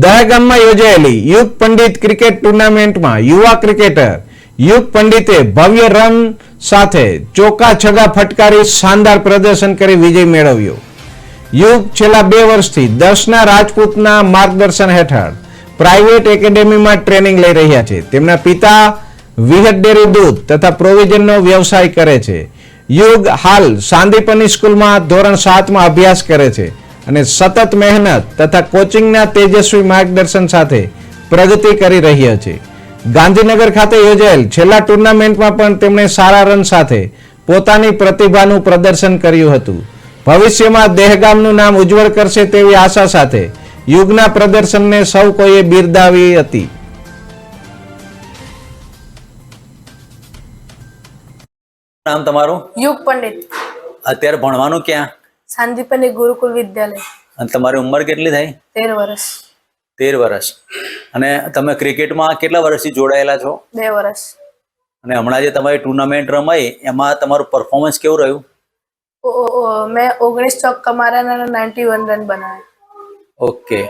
દહેગામમાં યોજાયેલી યુગ પંડિત ક્રિકેટ ટુર્નામેન્ટમાં યુવા ક્રિકેટર યુગ પંડિતે ભવ્ય રન સાથે ચોકા છગા ફટકારી શાનદાર પ્રદર્શન કરી વિજય મેળવ્યો. યુગ છેલ્લા બે વર્ષથી દર્શના રાજપૂતના માર્ગદર્શન હેઠળ પ્રાઇવેટ એકેડેમીમાં ટ્રેનિંગ લઈ રહ્યા છે. તેમના પિતા વિહટ ડેરી દૂધ તથા પ્રોવિઝનનો વ્યવસાય કરે છે. યુગ હાલ સાંદીપની સ્કૂલમાં ધોરણ સાતમાં અભ્યાસ કરે છે. અને સતત મહેનત તથા કોચિંગના તેજસ્વી માર્ગદર્શન સાથે પ્રગતિ કરી રહ્યા છે. ગાંધીનગર ખાતે યોજાયેલ છેલ્લા ટુર્નામેન્ટમાં પણ તેમણે સારા રન સાથે પોતાની પ્રતિભાનું પ્રદર્શન કર્યું હતું. ભવિષ્યમાં દહેગામનું નામ ઉજ્જવળ કરશે તેવી આશા સાથે યુગના પ્રદર્શનને સૌ કોઈએ બિરદાવી હતી. નામ તમારું? યુગ પંડિત. અત્યારે ભણવાનું ક્યાં? શાંતિપની ગુરુકુલ વિદ્યાલય. અને તમારી ઉંમર કેટલી થઈ તેર વર્ષ તેર વર્ષ અને તમે ક્રિકેટમાં કેટલા વર્ષથી જોડાયેલા છો? બે વર્ષ અને હમણાં જે તમારી ટુર્નામેન્ટ રમાઈ એમાં તમારું પરફોર્મન્સ કેવું રહ્યું? મેં ઓગણીસ ચોક્કા અને નાઇન્ટી વન રન બનાવ્યા. ઓકે.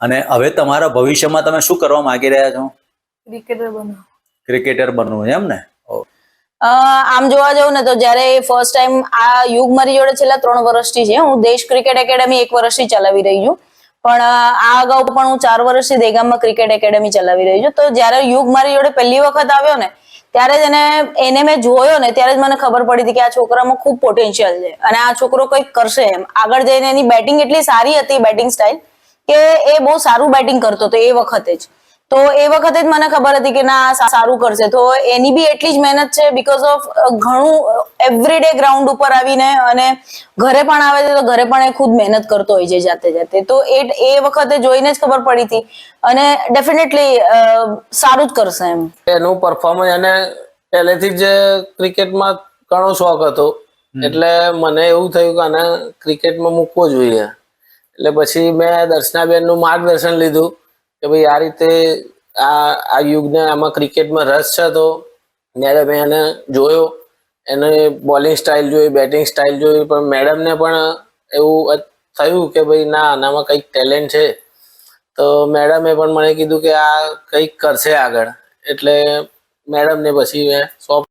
અને હવે તમારા ભવિષ્યમાં તમે શું કરવા માંગી રહ્યા છો? ક્રિકેટર બનો ક્રિકેટર બનવું એમ ને? આમ જોવા જાઉં ને તો જ્યારે ફર્સ્ટ ટાઈમ આ યુગ મારી જોડે છેલ્લા ત્રણ વર્ષથી છે, હું દેશ ક્રિકેટ એકેડેમી એક વર્ષથી ચલાવી રહી છું. પણ આ અગાઉ પણ હું ચાર વર્ષથી દેગામમાં ક્રિકેટ એકેડેમી ચલાવી રહી છું. તો જ્યારે યુગ મારી જોડે પહેલી વખત આવ્યો ને, ત્યારે જ એને એને મેં જોયો ને, ત્યારે જ મને ખબર પડી હતી કે આ છોકરામાં ખૂબ પોટેન્શિયલ છે. અને આ છોકરો કંઈક કરશે એમ. આગળ જઈને એની બેટિંગ એટલી સારી હતી બેટિંગ સ્ટાઇલ કે એ બહુ સારું બેટિંગ કરતો હતો એ વખતે જ. તો એ વખતે જ મને ખબર હતી કે ના સારું કરશે. તો એની બી એટલી જ મહેનત છે બીકોઝ ઓફ ઘણું એવરીડે ગ્રાઉન્ડ ઉપર આવીને અને ઘરે પણ આવે છે તો ઘરે પણ એ ખુદ મહેનત કરતો હોય છે જાતે જાતે. તો એ એ વખતે જોઈને જ ખબર પડી હતી અને ડેફિનેટલી સારું જ કરશે એમ. એનું પરફોર્મન્સ અને પહેલેથી જ ક્રિકેટમાં ઘણો શોખ હતો. એટલે મને એવું થયું કે આને ક્રિકેટમાં મૂકવો જોઈએ. એટલે પછી મેં દર્શનાબેનનું માર્ગદર્શન લીધું. કે ભાઈ આ રીતે આ આ યુગને આમાં ક્રિકેટમાં રસ છે તો ત્યારે મેં એને જોયો, એને બોલિંગ સ્ટાઇલ જોઈ, બેટિંગ સ્ટાઇલ જોઈ, પણ મેડમને પણ એવું થયું કે ભાઈ ના, આનામાં કંઈક ટેલેન્ટ છે. તો મેડમે પણ મને કીધું કે આ કંઈક કરશે આગળ. એટલે મેડમને પછી મેં સોંપ